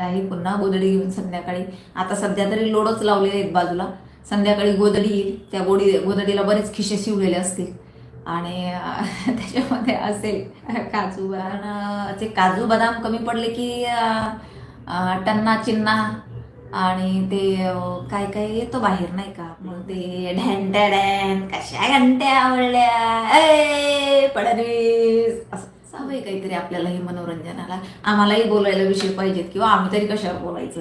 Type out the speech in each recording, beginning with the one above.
आहे पुन्हा गोदडी घेऊन संध्याकाळी. आता सध्या तरी लोडच लावलेले आहेत बाजूला. संध्याकाळी गोदडी येईल. त्या गोडी गोदडीला बरेच खिशे शिवलेले असतील. आणि त्याच्यामध्ये असेल काजू ते काजू बदाम कमी पडले की टन्ना चिन्ना आणि ते काय काय येतो बाहेर नाही का? मग ते ढॅन डॅन कशा घंट्या आवडल्या? ए पडवी. हवंय काहीतरी आपल्याला हे मनोरंजनाला आम्हालाही बोलायला विषय पाहिजेत किंवा आम्ही तरी कशावर बोलायचं?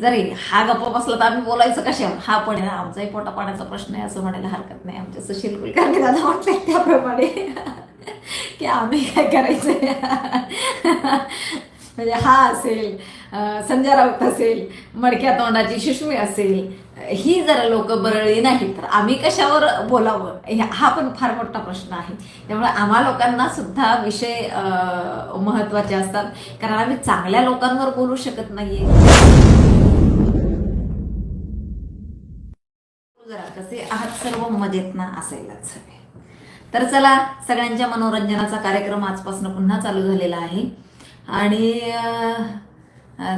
जरी हा गप्पा बसला तर आम्ही बोलायचं कशावर? हा पण आहे ना आमचाही पोटा पाण्याचा प्रश्न आहे असं म्हणायला हरकत नाही. आमच्या सुशील कुलकर्णी दादा म्हटले त्याप्रमाणे. की आम्ही काय करायचं म्हणजे हा असेल संजय राऊत असेल मडक्या तोंडाची सुषमी असेल ही जरा लोक बरळली नाही तर आम्ही कशावर बोलावं? हा पण फार मोठा प्रश्न आहे. त्यामुळे आम्हा लोकांना सुद्धा विषय महत्त्वाचे असतात. कारण आम्ही चांगल्या लोकांवर बोलू शकत नाहीये. जरा कसे आहात सर्व? मजेत ना? असायलाच हवे. तर चला सगळ्यांच्या मनोरंजनाचा कार्यक्रम आजपासून पुन्हा चालू झालेला आहे. आणि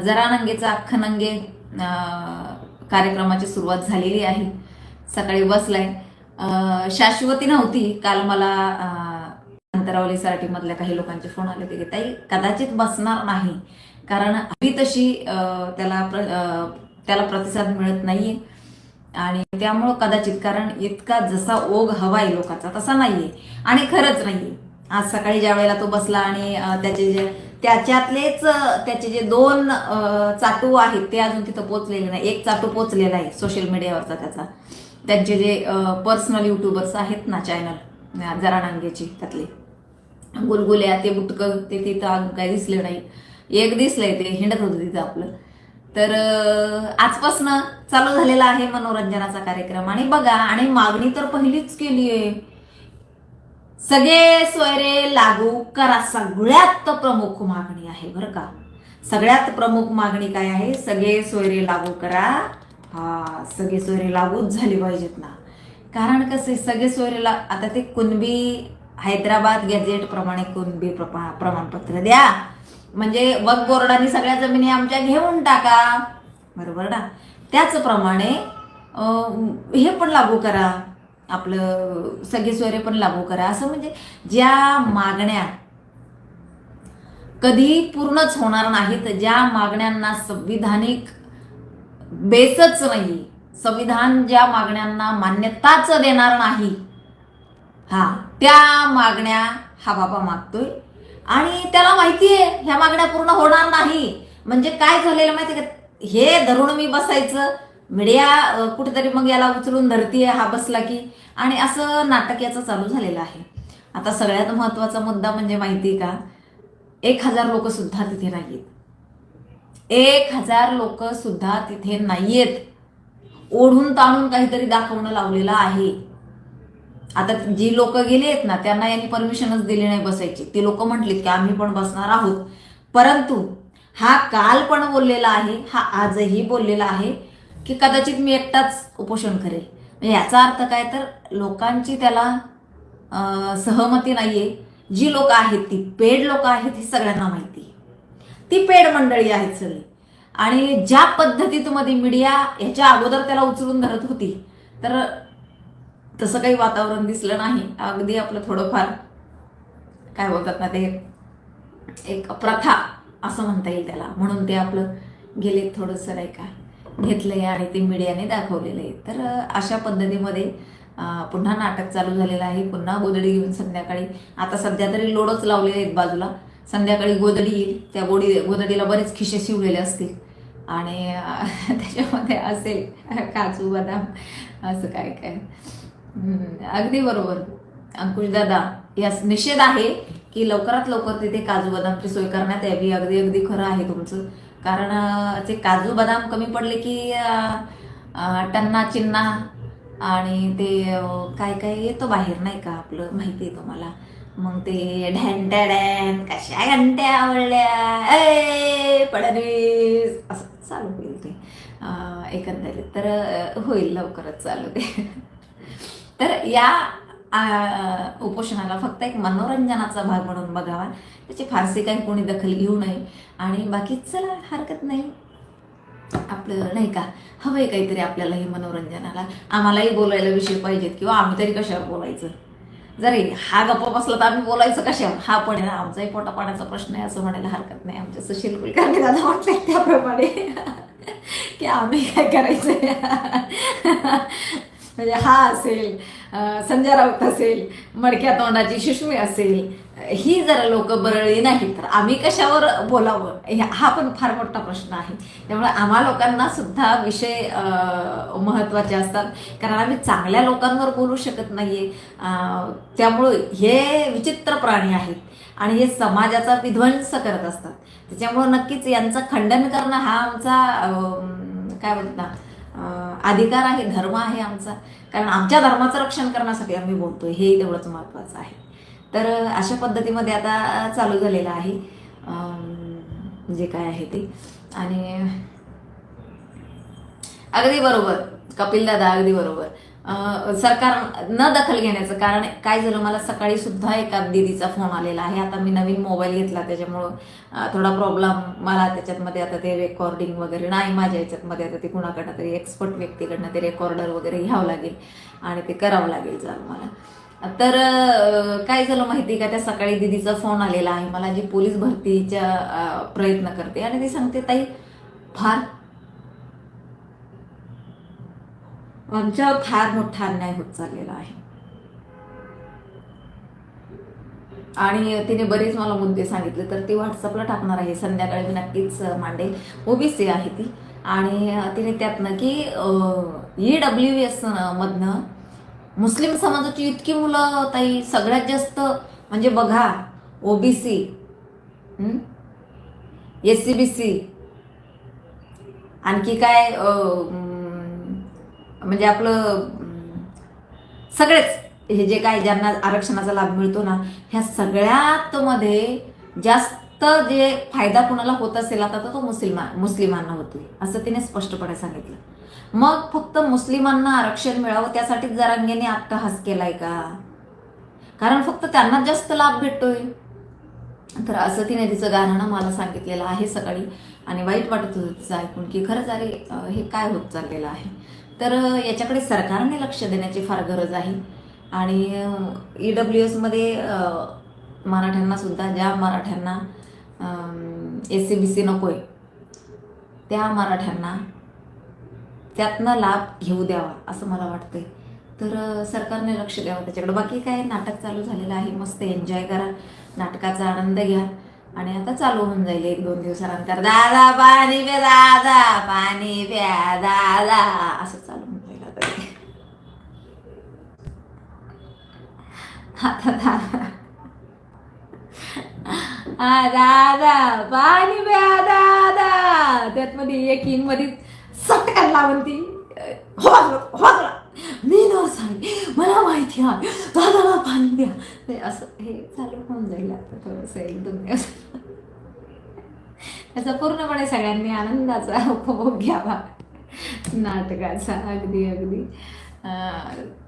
जरा नंगेचा अख्खा नंगे कार्यक्रमाची सुरुवात झालेली आहे. सकाळी बसलाय. शाश्वती नव्हती. काल मला अं, अंतरावली सराटीमधल्या काही लोकांचे फोन आले होते की ताई कदाचित बसणार नाही. कारण हवी तशी त्याला प्र- त्याला प्रतिसाद मिळत नाहीये. आणि त्यामुळं कदाचित कारण इतका जसा ओघ हवाय लोकांचा तसा नाहीये. आणि खरंच नाहीये. आज सकाळी ज्या वेळेला तो बसला आणि त्याचे जे त्याच्यातलेच त्याचे जे दोन चाटू आहेत ते अजून तिथं पोचलेले नाही. एक चाटू पोचलेला आहे सोशल मीडियावरचा त्याचा. त्यांचे जे पर्सनल युट्यूबर्स आहेत ना चॅनल जरा नांगेचे त्यातले. गुलगुल्या ते बुटकं ते तिथं अजून काही दिसले नाही. एक दिसलंय ते हिंडत होतं तिथं आपलं. तर आजपासनं चालू झालेला आहे मनोरंजनाचा कार्यक्रम. आणि बघा आणि मागणी तर पहिलीच केली आहे सगळे सोयरे लागू करा. सगळ्यात प्रमुख मागणी आहे बरं का. सगळ्यात प्रमुख मागणी काय आहे? सगळे सोयरे लागू करा. हा सगळे सोयरे लागूच झाले पाहिजेत ना. कारण कसे सगळे सोयरे ला आता ते कुणबी हैदराबाद गॅझेट प्रमाणे कुणबी प्रमाणपत्र द्या. म्हणजे वक बोर्डाने सगळ्या जमिनी आमच्या घेऊन टाका. बरोबर ना? त्याचप्रमाणे हे पण लागू करा. आपलं सगळे सोयरे पण लागू करा. असं म्हणजे ज्या मागण्या कधी पूर्णच होणार नाहीत ज्या मागण्यांना संविधानिक बेसच नाही संविधान ज्या मागण्यांना मान्यताच देणार नाही हा त्या मागण्या हा बाबा मागतोय. आणि त्याला माहिती आहे ह्या मागण्या पूर्ण होणार नाही. म्हणजे काय झालेलं माहिती का? हे धरून मी बसायचं मीडिया कुठेतरी मग याला उचलून धरतीये हा बसला की. आणि असं नाटक याचं चालू झालेलं आहे. आता सगळ्यात महत्त्वाचा मुद्दा म्हणजे माहिती का? एक हजार लोक सुद्धा तिथे नाहीयेत. एक हजार लोक सुद्धा तिथे नाहीयेत. ओढून ताणून काहीतरी दाखवणं लावलेलं आहे. आता जी लोक गेली आहेत ना त्यांना यांनी परमिशनच दिली नाही बसायची. ती लोक म्हटलीत की आम्ही पण बसणार आहोत. परंतु हा काल पण बोललेला आहे हा आजही बोललेला आहे. की कदाचित मी एकटाच उपोषण करेल. म्हणजे याचा अर्थ काय तर लोकांची त्याला सहमती सहमती नाहीये. जी लोक आहेत ती पेड लोक आहेत हे सगळ्यांना माहिती आहे. ती पेड मंडळी आहेत सगळी. आणि ज्या पद्धतीतमध्ये मीडिया ह्याच्या अगोदर त्याला उचलून धरत होती तर तसं काही वातावरण दिसलं नाही. अगदी आपलं थोडंफार काय बोलतात ना ते एक प्रथा असं म्हणता येईल त्याला. म्हणून ते आपलं गेले थोडंसं नाही का. घेतलंय आणि ते मीडियाने दाखवलेलं आहे. तर अशा पद्धतीमध्ये पुन्हा नाटक चालू झालेलं आहे. पुन्हा गोदडी घेऊन संध्याकाळी आता सध्या तरी लोडच लावलेले आहेत बाजूला. संध्याकाळी गोदडी येईल. त्या गोडी गोदडीला बरेच खिशे शिवलेले असतील. आणि त्याच्यामध्ये असेल काजू बदाम असं काय काय. हम्म, अगदी बरोबर. अंकुश दादा यास निषेध आहे की लवकरात लवकर तिथे काजू बदामची सोय करण्यात यावी? अगदी अगदी खरं आहे तुमचं. कारण जे काजू बदाम कमी पडले की टन्ना चिन्ना आणि ते काय काय येतो बाहेर नाही का आपलं? माहिती आहे तुम्हाला. मग ते ढॅन डॅन कशा घंट्या आवडल्या ए फडणवीस. असं चालू होईल ते. एकंदरीत. तर होईल लवकरच चालू ते. तर या उपोषणाला फक्त एक मनोरंजनाचा भाग म्हणून बघावा. त्याची फारशी काही कोणी दखल घेऊ नये. आणि बाकी चला हरकत नाही. आपलं नाही का? हवंय काहीतरी आपल्यालाही मनोरंजनाला. आम्हालाही बोलायला विषय पाहिजेत किंवा आम्ही तरी कशावर बोलायचं? जरी हा गप्पा बसला तर आम्ही बोलायचं कशा हा पण आहे ना आमचाही पोटा पाण्याचा प्रश्न आहे असं म्हणायला हरकत नाही. आमच्या सुशील कुलकर्णी दादा म्हटले त्याप्रमाणे. की आम्ही काय करायचं म्हणजे हा असेल संजय राऊत असेल मडक्या तोंडाची सुष्मी असेल ही जरा लोक बरळली नाही तर आम्ही कशावर बोलावं? हे- हा पण फार मोठा प्रश्न आहे. त्यामुळे आम्हा लोकांना सुद्धा विषय महत्त्वाचे असतात. कारण आम्ही चांगल्या लोकांवर बोलू शकत नाहीये. त्यामुळे त्यामुळं हे विचित्र प्राणी आहेत आणि हे समाजाचा विध्वंस करत असतात. त्याच्यामुळं नक्कीच यांचं खंडन करणं हा आमचा काय म्हणतात? अधिकार आहे धर्म आहे आमचा. कारण आमच्या धर्माचं रक्षण करण्यासाठी आम्ही बोलतोय. हे तेवढंच महत्त्वाचं आहे. तर अशा पद्धतीमध्ये आता चालू झालेलं आहे. जे काय आहे ते. आणि अगदी बरोबर. कपिल दादा अगदी बरोबर. सरकार न दखल घेण्याचं कारण काय झालं? मला सकाळी सुद्धा एका दिदीचा फोन आलेला आहे. आता मी नवीन मोबाईल घेतला त्याच्यामुळं थोडा प्रॉब्लेम मला त्याच्यातमध्ये आता ते रेकॉर्डिंग वगैरे नाही माझ्या याच्यातमध्ये आता ते कुणाकडनं तरी एक्सपर्ट व्यक्तीकडनं ते रेकॉर्डर वगैरे घ्यावं लागेल आणि ते करावं लागेल जर मला. तर काय झालं माहिती आहे का? त्या सकाळी दिदीचा फोन आलेला आहे. मला जी पोलीस भरतीच्या प्रयत्न करते आणि ती सांगते ताई फार आमच्यावर फार मोठा अन्याय होत चाललेला आहे. आणि तिने बरेच मला मुद्दे सांगितले तर ती व्हॉट्सअपला टाकणार आहे. संध्याकाळी मी नक्कीच मांडेल ओबीसी आहे ती. आणि तिने त्यातनं की ई डब्ल्यू एस मधनं मुस्लिम समाजाची इतकी मुलं ताई सगळ्यात जास्त म्हणजे बघा OBC S C B C आणखी काय म्हणजे आपलं सगळेच हे जे काय ज्यांना आरक्षणाचा लाभ मिळतो ना ह्या सगळ्यात मध्ये जास्त जे फायदा कुणाला होत असेल आता तर तो मुस्लिमा मुस्लिमांना होतोय. असं तिने स्पष्टपणे सांगितलं. मग फक्त मुस्लिमांना आरक्षण मिळावं त्यासाठी जरांगेने अट्टहास केलाय का? कारण फक्त त्यांना जास्त लाभ भेटतोय. तर असं तिने तिचं गाणं मला सांगितलेलं आहे सकाळी. आणि वाईट वाटत होतं तिचं ऐकून की खरंच अरे हे काय होत चाललेलं आहे? तर याच्याकडे सरकारने लक्ष देण्याची फार गरज आहे. आणि ई डब्ल्यू एसमध्ये मराठ्यांना सुद्धा ज्या मराठ्यांना एस सी बी सी नको आहे त्या मराठ्यांना त्यातनं लाभ घेऊ द्यावा असं मला वाटतंय. तर सरकारने लक्ष द्यावं त्याच्याकडे. बाकी काय नाटक चालू झालेलं आहे. मस्त एन्जॉय करा. नाटकाचा आनंद घ्या. आणि आता चालू होऊन जाईल एक दोन दिवसानंतर. दादा पाणी प्या दादा पाणी प्या दादा. असं चालू होऊन जाईल आता दादा. हा दादा पाणी प्या दादा. त्यात मध्ये एक इनमध्ये सटकन लावून ती हो हो. हो, हो. मी न सांग मला माहिती आहे. दादाला पाणी द्या. ते असं हे चालू होऊन जाईल आता. थोडंसं एक दोन दिवस त्याचा पूर्णपणे सगळ्यांनी आनंदाचा उपभोग घ्यावा. नाटकाचा. अगदी अगदी.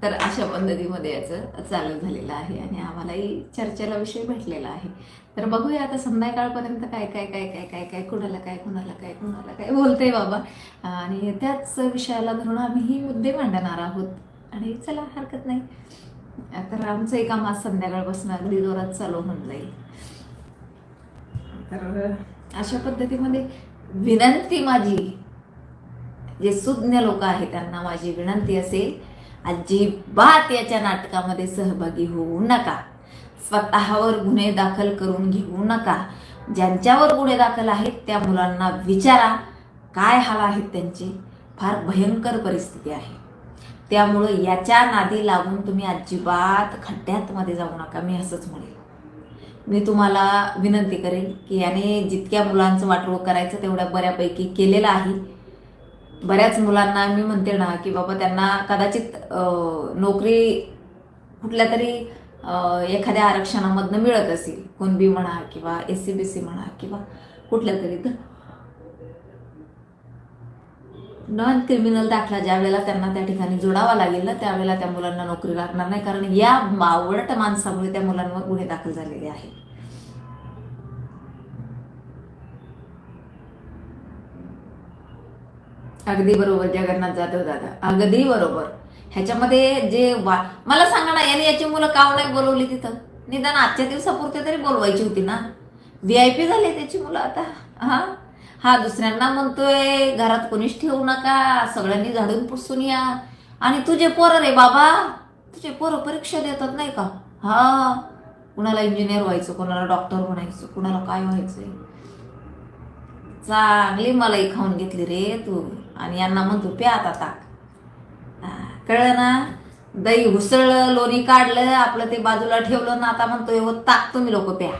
तर अशा पद्धतीमध्ये याचं चालू झालेलं आहे आणि आम्हालाही चर्चेला विषय भेटलेला आहे. तर बघूया आता संध्याकाळपर्यंत काय काय काय काय काय काय कुणाला काय कुणाला काय कुणाला काय बोलते बाबा. आणि त्याच विषयाला धरून आम्ही मुद्दे मांडणार आहोत. आणि चला हरकत नाही. तर आमचंही काम आज संध्याकाळपासून अगदी जोरात चालू होऊन जाईल. तर अशा पद्धतीमध्ये विनंती माझी. जे सुज्ञ लोक आहेत त्यांना माझी विनंती असेल अजिबात याच्या नाटकामध्ये सहभागी होऊ नका. स्वतःवर गुन्हे दाखल करून घेऊ नका. ज्यांच्यावर गुन्हे दाखल आहेत त्या मुलांना विचारा काय हाल आहेत त्यांचे? फार भयंकर परिस्थिती आहे. त्यामुळं याच्या नादी लागून तुम्ही अजिबात खड्ड्यात मध्ये जाऊ नका मी असंच म्हणेल. मी तुम्हाला विनंती करेल की याने जितक्या मुलांचं वाटोळ करायचं तेवढ्या बऱ्यापैकी केलेलं आहे. बऱ्याच मुलांना मी म्हणते ना की बाबा त्यांना कदाचित नोकरी कुठल्या तरी एखाद्या आरक्षणामधनं मिळत असेल कुणबी म्हणा किंवा एस सी बी सी म्हणा किंवा कुठल्या तरी तर नॉन क्रिमिनल दाखला ज्या वेळेला त्यांना त्या ठिकाणी जोडावा लागेल ना त्यावेळेला त्या मुलांना नोकरी लागणार नाही कारण या मावळट माणसामुळे त्या मुलांवर गुन्हे दाखल झालेले आहेत. अगदी बरोबर जगन्नाथ जाधव दादा अगदी बरोबर. ह्याच्यामध्ये जे वा मला सांगा ना याने याची मुलं काव नाही बोलवली तिथं? निदान आजच्या दिवसापुरते तरी बोलवायची होती ना? व्ही आय पी झाले त्याची मुलं आता. हा? हा दुसऱ्यांना म्हणतोय घरात कोणीच ठेवू नका सगळ्यांनी झाडून पुसून या. आणि तुझे पोरं रे बाबा तुझे पोरं परीक्षा देतात नाही का? हा. कुणाला इंजिनियर व्हायचं कुणाला डॉक्टर बनायचं कुणाला काय व्हायचंय? चांगली मलाई खाऊन घेतली रे तू. आणि यांना म्हणतो प्या आता ताक. कळलं ना? दही हुसळलं लोणी काढलं आपलं ते बाजूला ठेवलं ना आता म्हणतो हो ताक तुम्ही लोक प्या.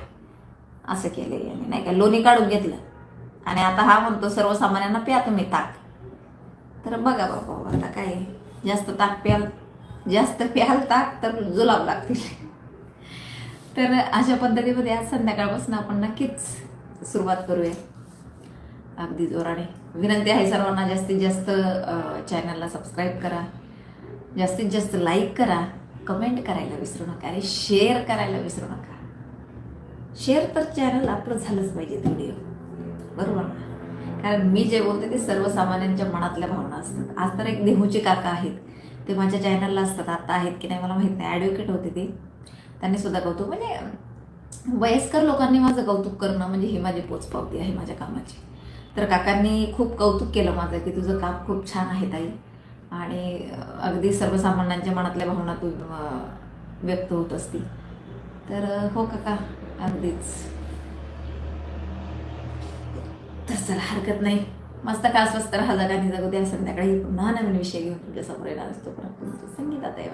असं केलं याने. नाही का? लोणी काढून घेतलं. आणि आता हा म्हणतो सर्वसामान्यांना प्या तुम्ही ताक. तर बघा बाबा आता काय? जास्त ताक प्याल जास्त प्याल ताक तर जुलाब लागतील. तर अशा पद्धतीमध्ये आज संध्याकाळपासून आपण नक्कीच सुरुवात करूया. अगदी जोराने. विनंती आहे सर्वांना जास्तीत जास्त चॅनलला सबस्क्राईब करा. जास्तीत जास्त लाईक करा. कमेंट करायला विसरू नका आणि शेअर करायला विसरू नका. शेअर तर चॅनल आपलं झालंच पाहिजे व्हिडिओ बरोबर ना? कारण मी जे बोलते ते सर्वसामान्यांच्या मनातल्या भावना असतात. आज तर एक देहूचे काका आहेत. ते माझ्या चॅनलला असतात. आता आहेत की नाही मला माहीत नाही. ॲडव्होकेट होते ते. त्यांनी सुद्धा कौतुक म्हणजे वयस्कर लोकांनी माझं कौतुक करणं म्हणजे ही माझी पोचपावती आहे माझ्या कामाची. तर काकांनी खूप कौतुक केलं माझं की तुझं काम खूप छान आहे ताई. आणि अगदी सर्वसामान्यांच्या मनातल्या भावना तू व्यक्त होत असती. तर हो काका अगदीच. तर चला हरकत नाही. मस्त का स्वस्त राहा जगाने जगू द्या संध्याकाळी पुन्हा नवीन विषय घेऊन तुमच्यासमोर येणार असतो. परंतु संगीतात आहे.